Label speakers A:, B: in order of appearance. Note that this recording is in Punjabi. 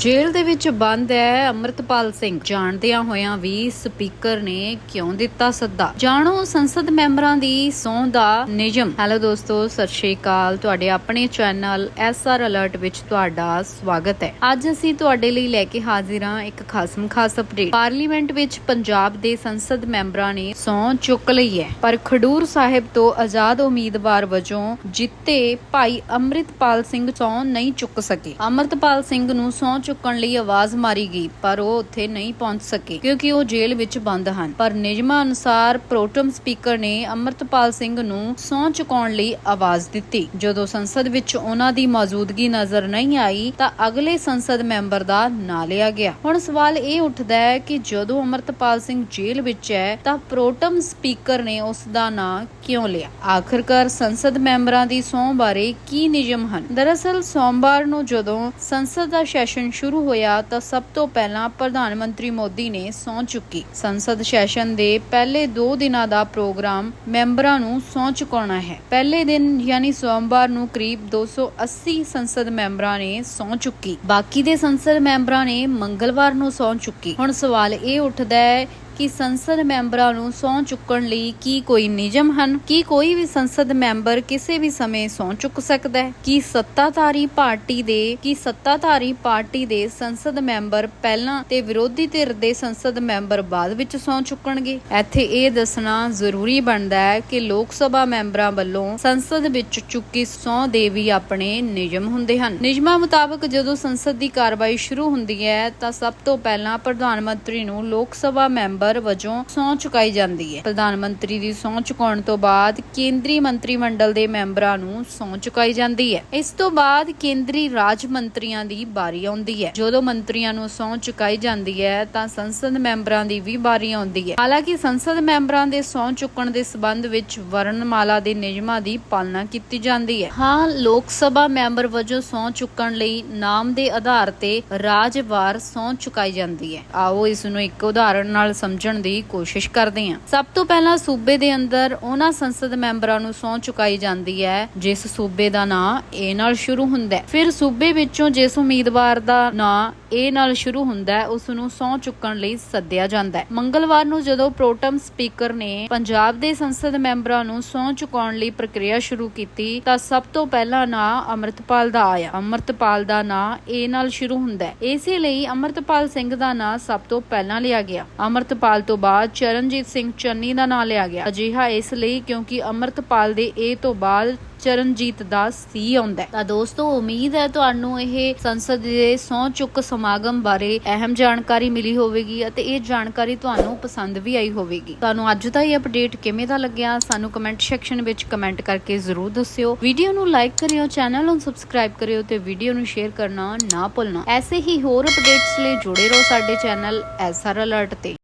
A: ਜੇਲ੍ਹ ਦੇ ਵਿੱਚ ਬੰਦ ਹੈ। ਅਮਰਤਪਾਲ ਸਿੰਘ ਜਾਣਦਿਆਂ ਹੋਇਆਂ ਵੀ ਸਪੀਕਰ ਨੇ ਕਿਉਂ ਦਿੱਤਾ ਸੱਦਾ? ਜਾਣੋ, ਸੰਸਦ ਮੈਂਬਰਾਂ ਦੀ ਸਹੁੰ ਦਾ ਨਿਯਮ। ਹੈਲੋ ਦੋਸਤੋ, ਸਤਿ ਸ਼੍ਰੀ ਅਕਾਲ। ਤੁਹਾਡੇ ਆਪਣੇ ਚੈਨਲ ਐਸਆਰ ਅਲਰਟ ਵਿੱਚ ਤੁਹਾਡਾ ਸਵਾਗਤ ਹੈ। ਅੱਜ ਅਸੀਂ ਤੁਹਾਡੇ ਲਈ ਲੈ ਕੇ ਹਾਜ਼ਰ ਹਾਂ ਇੱਕ ਖਾਸਮ ਖਾਸ ਅਪਡੇਟ ਪਾਰਲੀਮੈਂਟ ਵਿੱਚ ਪੰਜਾਬ ਦੇ ਸੰਸਦ ਮੈਂਬਰਾਂ ਨੇ ਸਹੁੰ ਚੁੱਕ ਲਈ ਹੈ। ਪਰ ਖਡੂਰ ਸਾਹਿਬ ਤੋਂ ਆਜ਼ਾਦ ਉਮੀਦਵਾਰ ਵਜੋਂ ਜਿੱਤੇ ਭਾਈ ਅੰਮ੍ਰਿਤਪਾਲ ਸਿੰਘ ਸਹੁੰ ਨਹੀਂ ਚੁੱਕ ਸਕੇ। ਅੰਮ੍ਰਿਤਪਾਲ ਸਿੰਘ ਨੂੰ ਸਹੁੰ ਚੁੱਕਣ ਲਈ ਆਵਾਜ਼ ਮਾਰੀ ਗਈ, ਪਰ ਉਹ ਉੱਥੇ ਨਹੀਂ ਪਹੁੰਚ ਸਕੇ, ਕਿਉਂਕਿ ਉਹ ਜੇਲ੍ਹ ਵਿੱਚ ਬੰਦ ਹਨ। ਪਰ ਨਿਯਮਾਂ ਅਨੁਸਾਰ ਪ੍ਰੋਟਮ ਸਪੀਕਰ ਨੇ ਅੰਮ੍ਰਿਤਪਾਲ ਸਿੰਘ ਨੂੰ ਸਹੁੰ ਚੁਕਾਉਣ ਲਈ ਆਵਾਜ਼ ਦਿੱਤੀ। ਜਦੋਂ ਸੰਸਦ ਵਿੱਚ ਉਹਨਾਂ ਦੀ ਮੌਜੂਦਗੀ ਨਜ਼ਰ ਨਹੀਂ ਆਈ, ਤਾਂ ਅਗਲੇ ਸੰਸਦ ਮੈਂਬਰ ਦਾ ਨਾਂ ਲਿਆ ਗਿਆ। ਹੁਣ ਸਵਾਲ ਇਹ ਉੱਠਦਾ ਹੈ ਕਿ ਜਦੋਂ ਅੰਮ੍ਰਿਤਪਾਲ ਸਿੰਘ ਜੇਲ੍ਹ ਵਿੱਚ ਹੈ, ਤਾਂ ਪ੍ਰੋਟਮ ਸਪੀਕਰ ਨੇ ਉਸ ਦਾ ਨਾਂ ਕਿਉਂ ਲਿਆ? ਆਖਰਕਾਰ ਸੰਸਦ ਮੈਂਬਰਾਂ ਦੀ ਸਹੁੰ ਬਾਰੇ ਕੀ ਨਿਯਮ ਹਨ? ਦਰਅਸਲ ਸੋਮਵਾਰ ਨੂੰ ਜਦੋਂ ਸੰਸਦ ਦਾ ਸੈਸ਼ਨ ਸ਼ੁਰੂ ਹੋਇਆ ਤਾਂ ਸਭ ਤੋਂ ਪਹਿਲਾਂ ਪ੍ਰਧਾਨ ਮੰਤਰੀ ਮੋਦੀ ਨੇ ਸਹੁੰ ਚੁੱਕੀ। ਸੰਸਦ ਸੈਸ਼ਨ ਦੇ ਪਹਿਲੇ 2 ਦਿਨਾਂ ਦਾ ਪ੍ਰੋਗਰਾਮ ਮੈਂਬਰਾਂ ਨੂੰ ਸਹੁੰ ਚੁਕਾਉਣਾ ਹੈ। ਪਹਿਲੇ ਦਿਨ ਯਾਨੀ ਸੋਮਵਾਰ ਨੂੰ ਕਰੀਬ 280 ਸੰਸਦ ਮੈਂਬਰਾਂ ਨੇ ਸਹੁੰ ਚੁੱਕੀ। ਬਾਕੀ ਦੇ ਸੰਸਦ ਮੈਂਬਰਾਂ ਨੇ ਮੰਗਲਵਾਰ ਨੂੰ ਸਹੁੰ ਚੁੱਕੀ। ਹੁਣ ਸਵਾਲ ਇਹ ਉੱਠਦਾ ਹੈ ਕਿ ਸੰਸਦ ਮੈਂਬਰਾਂ ਨੂੰ ਸਹੁੰ ਚੁੱਕਣ ਲਈ ਕੀ ਕੋਈ ਨਿਯਮ ਹਨ? ਕੀ ਕੋਈ ਵੀ ਸੰਸਦ ਮੈਂਬਰ ਕਿਸੇ ਵੀ ਸਮੇਂ ਸਹੁੰ ਚੁੱਕ ਸਕਦਾ ਹੈ? ਕੀ ਸੱਤਾਧਾਰੀ ਪਾਰਟੀ ਦੇ, ਕੀ ਸੱਤਾਧਾਰੀ ਪਾਰਟੀ ਦੇ ਸੰਸਦ ਮੈਂਬਰ ਪਹਿਲਾਂ ਤੇ ਵਿਰੋਧੀ ਧਿਰ ਦੇ ਸੰਸਦ ਮੈਂਬਰ ਬਾਅਦ ਵਿੱਚ ਸਹੁੰ ਚੁੱਕਣਗੇ? ਇੱਥੇ ਇਹ ਦੱਸਣਾ ਜ਼ਰੂਰੀ ਬਣਦਾ ਹੈ ਕਿ ਲੋਕ ਸਭਾ ਮੈਂਬਰਾਂ ਵੱਲੋਂ ਸੰਸਦ ਵਿੱਚ ਚੁੱਕੀ ਸਹੁੰ ਦੇ ਵੀ ਆਪਣੇ ਨਿਯਮ ਹੁੰਦੇ ਹਨ। ਨਿਯਮਾਂ ਮੁਤਾਬਕ ਜਦੋਂ ਸੰਸਦ ਦੀ ਕਾਰਵਾਈ ਸ਼ੁਰੂ ਹੁੰਦੀ ਹੈ ਤਾਂ ਸਭ ਤੋਂ ਪਹਿਲਾਂ ਪ੍ਰਧਾਨ ਮੰਤਰੀ ਨੂੰ ਲੋਕ ਸਭਾ ਮੈਂਬਰ ਵਜੋਂ ਸਹੁੰ ਚੁਕਾਈ ਜਾਂਦੀ ਹੈ। ਪ੍ਰਧਾਨ ਮੰਤਰੀ ਦੀ ਸਹੁੰ ਚੁਕਾਉਣ ਤੋਂ ਬਾਅਦ ਕੇਂਦਰੀ ਮੰਤਰੀ ਮੰਡਲ ਦੇ ਮੈਂਬਰਾਂ ਨੂੰ ਸਹੁੰ ਚੁਕਾਈ ਜਾਂਦੀ ਹੈ। ਇਸ ਤੋਂ ਬਾਅਦ ਕੇਂਦਰੀ ਰਾਜ ਮੰਤਰੀਆਂ ਦੀ ਵਾਰੀ ਆਉਂਦੀ ਹੈ। ਜਦੋਂ ਮੰਤਰੀਆਂ ਨੂੰ ਸਹੁੰ ਚੁਕਾਈ ਜਾਂਦੀ ਹੈ, ਤਾਂ ਸੰਸਦ ਮੈਂਬਰਾਂ ਦੀ ਵੀ ਵਾਰੀ ਆਉਂਦੀ ਹੈ। ਹਾਲਾਂਕਿ ਸੰਸਦ ਮੈਂਬਰਾਂ ਦੇ ਸਹੁੰ ਚੁੱਕਣ ਦੇ ਸਬੰਧ ਵਿੱਚ ਵਰਣਮਾਲਾ ਦੇ ਨਿਯਮਾਂ ਦੀ ਪਾਲਣਾ ਕੀਤੀ ਜਾਂਦੀ ਹੈ। ਹਾਂ, ਲੋਕ ਸਭਾ ਮੈਂਬਰ ਵਜੋਂ ਸਹੁੰ ਚੁੱਕਣ ਲਈ ਨਾਮ ਦੇ ਆਧਾਰ ਤੇ ਰਾਜਵਾਰ ਸਹੁੰ ਚੁਕਾਈ ਜਾਂਦੀ ਹੈ। ਆਓ ਇਸ ਨੂੰ ਇੱਕ ਉਦਾਹਰਣ ਨਾਲ ਸਮਝਣ ਦੀ ਕੋਸ਼ਿਸ਼ ਕਰਦੇ ਹਾਂ। ਸਭ ਤੋਂ ਪਹਿਲਾਂ ਸੂਬੇ ਦੇ ਅੰਦਰ ਉਹਨਾਂ ਸੰਸਦ ਮੈਂਬਰਾਂ ਨੂੰ ਸਹੁੰ ਚੁਕਾਈ ਜਾਂਦੀ ਹੈ, ਜਿਸ ਸੂਬੇ ਦਾ ਨਾਂ ਏ ਨਾਲ ਸ਼ੁਰੂ ਹੁੰਦਾ ਹੈ। ਫਿਰ ਸੂਬੇ ਵਿੱਚੋਂ ਜਿਸ ਉਮੀਦਵਾਰ ਦਾ ਨਾਂ ਏ ਨਾਲ ਸ਼ੁਰੂ ਹੁੰਦਾ ਹੈ, ਉਸ ਨੂੰ ਸਹੁੰ ਚੁੱਕਣ ਲਈ ਸੱਦਿਆ ਜਾਂਦਾ ਹੈ। ਮੰਗਲਵਾਰ ਨੂੰ ਜਦੋਂ ਪ੍ਰੋਟਮ ਸਪੀਕਰ ਨੇ ਪੰਜਾਬ ਦੇ ਸੰਸਦ ਮੈਂਬਰਾਂ ਨੂੰ ਸਹੁੰ ਚੁਕਾਉਣ ਲਈ ਪ੍ਰਕਿਰਿਆ ਸ਼ੁਰੂ ਕੀਤੀ, ਤਾਂ ਸਭ ਤੋਂ ਪਹਿਲਾਂ ਨਾਂ ਅਮਰਤਪਾਲ ਦਾ ਆਇਆ। ਅਮਰਤਪਾਲ ਦਾ ਨਾਂ ਏ ਨਾਲ ਸ਼ੁਰੂ ਹੁੰਦਾ ਹੈ। ਇਸੇ ਲਈ ਅਮਰਤਪਾਲ ਸਿੰਘ ਦਾ ਨਾਂ ਸਭ ਤੋਂ ਪਹਿਲਾਂ ਲਿਆ ਗਿਆ। ਅਮਰਤਪਾਲ ਤੋਂ ਬਾਅਦ ਚਰਨਜੀਤ ਸਿੰਘ ਚੰਨੀ ਦਾ ਨਾਂ ਲਿਆ ਗਿਆ। ਅਜਿਹਾ ਇਸ ਲਈ ਕਿਉਂਕਿ ਅਮਰਤਪਾਲ ਦੇ ਏ ਤੋਂ ਬਾਅਦ ਚਰਨਜੀਤ ਦਾ ਸੀ ਆਉਂਦਾ ਤਾਂ ਦੋਸਤੋ, ਉਮੀਦ ਹੈ ਤੁਹਾਨੂੰ ਇਹ ਸੰਸਦ ਦੇ ਸਹੁੰ ਚੁੱਕ ਸਮਾਗਮ ਬਾਰੇ ਅਹਿਮ ਜਾਣਕਾਰੀ ਮਿਲੀ ਹੋਵੇਗੀ ਅਤੇ ਇਹ ਜਾਣਕਾਰੀ ਤੁਹਾਨੂੰ ਪਸੰਦ ਵੀ ਆਈ ਹੋਵੇਗੀ। ਤੁਹਾਨੂੰ ਅੱਜ ਦਾ ਇਹ ਅਪਡੇਟ ਕਿਵੇਂ ਦਾ ਲੱਗਿਆ, ਸਾਨੂੰ ਕਮੈਂਟ ਸੈਕਸ਼ਨ ਵਿੱਚ ਕਮੈਂਟ ਕਰਕੇ ਜ਼ਰੂਰ ਦੱਸਿਓ। ਵੀਡੀਓ ਨੂੰ ਲਾਈਕ ਕਰਿਓ, ਚੈਨਲ ਨੂੰ ਸਬਸਕ੍ਰਾਈਬ ਕਰਿਓ ਤੇ ਵੀਡੀਓ ਨੂੰ ਸ਼ੇਅਰ ਕਰਨਾ ਨਾ ਭੁੱਲਣਾ। ਐਸੇ ਹੀ ਹੋਰ ਅਪਡੇਟਸ ਲਈ ਜੁੜੇ ਰਹੋ ਸਾਡੇ ਚੈਨਲ ਐਸਆਰ ਅਲਰਟ ਤੇ।